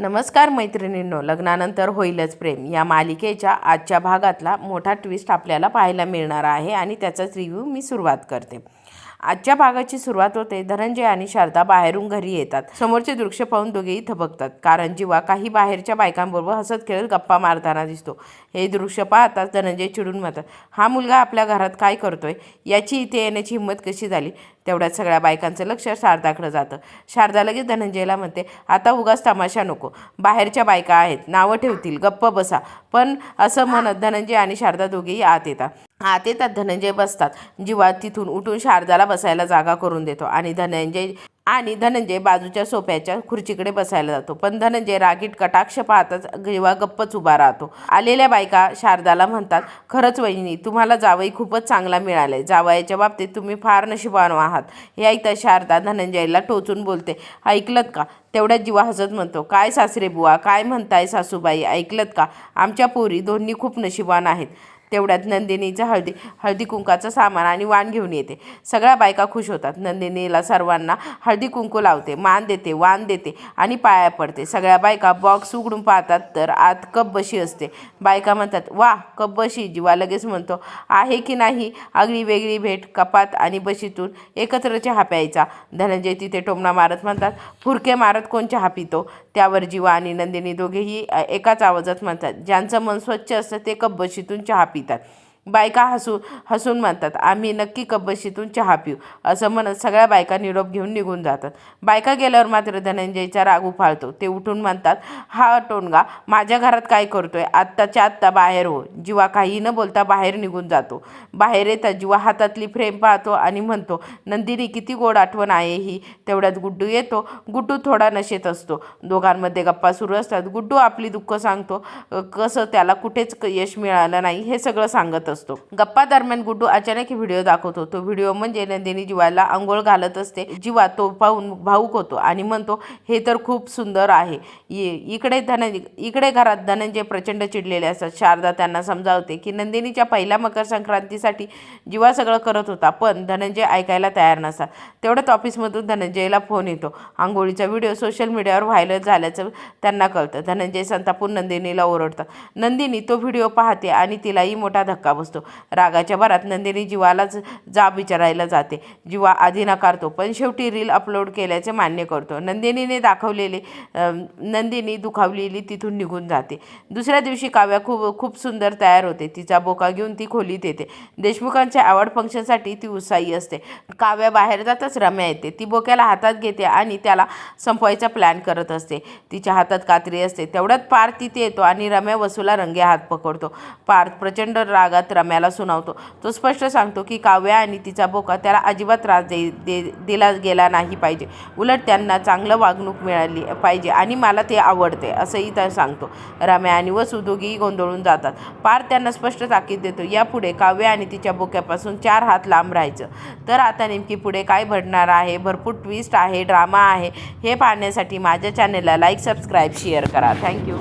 नमस्कार मैत्रिणींनो लग्नानंतर होईलच प्रेम. या मालिकेच्या आजच्या भागातला मोठा ट्विस्ट आपल्याला पाहायला मिळणार आहे आणि त्याचाच रिव्ह्यू मी सुरुवात करते. आजच्या भागाची सुरुवात होते. धनंजय आणि शारदा बाहेरून घरी येतात. समोरचे दृश्य पाहून दोघेही थबकतात. कारण जिवा काही बाहेरच्या बायकांबरोबर हसत खेळत गप्पा मारताना दिसतो. हे दृश्य पाहताच धनंजय चिडून म्हणतात हा मुलगा आपल्या घरात काय करतोय? याची इथे येण्याची हिंमत कशी झाली? तेवढ्यात सगळ्या बायकांचं लक्ष शारदाकडे जातं. शारदा लगेच धनंजयला म्हणते आता उगाच तमाशा नको. बाहेरच्या बायका आहेत. नावं ठेवतील. गप्प बसा. पण असं म्हणत धनंजय आणि शारदा दोघेही आत येतात. आत येतात धनंजय बसतात. जीवा तिथून उठून शारदाला बसायला जागा करून देतो आणि धनंजय आणि धनंजय बाजूच्या सोफ्याच्या खुर्चीकडे बसायला जातो. पण धनंजय रागीट कटाक्ष पाहताच जेव्हा गप्पच उभा राहतो. आलेल्या बायका शारदाला म्हणतात खरंच वहिनी तुम्हाला जावई खूपच चांगला मिळालाय. जावयाच्या बाबतीत तुम्ही फार नशिबान आहात. हे ऐकता शारदा धनंजयला टोचून बोलते ऐकलत का? तेवढ्यात जीवा हसत म्हणतो काय सासरे बुवा काय म्हणताय सासूबाई ऐकलत का? आमच्या पोरी दोन्ही खूप नशिबान आहेत. तेवढ्यात नंदिनीचं हळदी हळदी कुंकाचं सामान आणि वाण घेऊन येते. सगळ्या बायका खुश होतात. नंदिनीला सर्वांना हळदी कुंकू लावते मान देते वाण देते आणि पाया पडते. सगळ्या बायका बॉक्स उघडून पाहतात तर आत कप बशी असते. बायका म्हणतात वा कप बशी. जीवा लगेच म्हणतो आहे की नाही? आगळी वेगळी भेट कपात आणि बशीतून एकत्र चहा प्यायचा. धनंजय तिथे टोमणा मारत म्हणतात फुरके मारत कोण चहा पितो? त्यावर जीवा आणि नंदिनी दोघेही एकाच आवाजात म्हणतात ज्यांचं मन स्वच्छ असतं ते कप बशीतून चहा पितात. capital. बायका हसू हसून म्हणतात आम्ही नक्की कबशीतून चहा पिऊ. असं म्हणत सगळ्या बायका निरोप घेऊन निघून जातात. बायका गेल्यावर मात्र धनंजयचा राग उफाळतो. ते उठून म्हणतात हा टोनगा माझ्या घरात काय करतोय? आत्ताच्या आत्ता बाहेर हो. जीवा काही न बोलता बाहेर निघून जातो. बाहेर येता जीवा हातातली फ्रेम पाहतो आणि म्हणतो नंदिनी किती गोड आठवण आहे ही. तेवढ्यात गुड्डू येतो. गुड्डू थोडा नशेत असतो. दोघांमध्ये गप्पा सुरू असतात. गुड्डू आपली दुःख सांगतो. कसं त्याला कुठेच यश मिळालं नाही हे सगळं सांगत असतो. असतो. गप्पा दरम्यान गुड्डू अचानक व्हिडिओ दाखवतो तो व्हिडिओ म्हणजे नंदिनी जीवाला आंघोळ घालत असते. जीवा तो पाहून भाऊक होतो आणि म्हणतो हे तर खूप सुंदर आहे. ये इकडे धन इकडे घरात धनंजय प्रचंड चिडलेले असतात. शारदा त्यांना समजावते की नंदिनीच्या पहिल्या मकर संक्रांतीसाठी जीवा सगळं करत होता पण धनंजय ऐकायला तयार नसतात तेवढ्यात ऑफिसमधून धनंजयला फोन येतो. आंघोळीचा व्हिडिओ सोशल मीडियावर व्हायरल झाल्याचं त्यांना कळतं. धनंजय संतापून नंदिनीला ओरडतात नंदिनी तो व्हिडिओ पाहते आणि तिलाही मोठा धक्का बसतो रागाच्या भरात नंदिनी जीवालाच जाब विचारायला जाते. जीवा आधी नकारतो पण शेवटी रील अपलोड केल्याचे मान्य करतो. नंदिनीने दाखवलेले नंदिनी दुखावलेली तिथून निघून जाते. दुसऱ्या दिवशी काव्या खूप खूप सुंदर तयार होते. तिचा बोका घेऊन ती खोलीत येते. देशमुखांच्या आवड फंक्शनसाठी ती उत्साही असते. काव्या बाहेर जाताच रम्या येते. ती बोक्याला हातात घेते आणि त्याला संपवायचा प्लॅन करत असते. तिच्या हातात कात्री असते. तेवढ्यात पार्थ तिथे येतो आणि रम्या वसूला रंगे हात पकडतो. पार्थ प्रचंड रागात रम्याला सुनावतो. तो स्पष्ट सांगतो की काव्या आणि तिचा बोका त्याला अजिबात त्रास दे दे दिला गेला नाही पाहिजे. उलट त्यांना चांगलं वागणूक मिळाली पाहिजे आणि मला ते आवडते असंही त्या सांगतो. रम्या आणि वसू दोघीही गोंधळून जातात. पार त्यांना स्पष्ट ताकीद देतो यापुढे काव्या आणि तिच्या बोक्यापासून चार हात लांब राहायचं. तर आता नेमकी पुढे काय घडणार आहे? भरपूर ट्विस्ट आहे ड्रामा आहे. हे पाहण्यासाठी माझ्या चॅनलला लाईक सबस्क्राईब शेअर करा. Thank you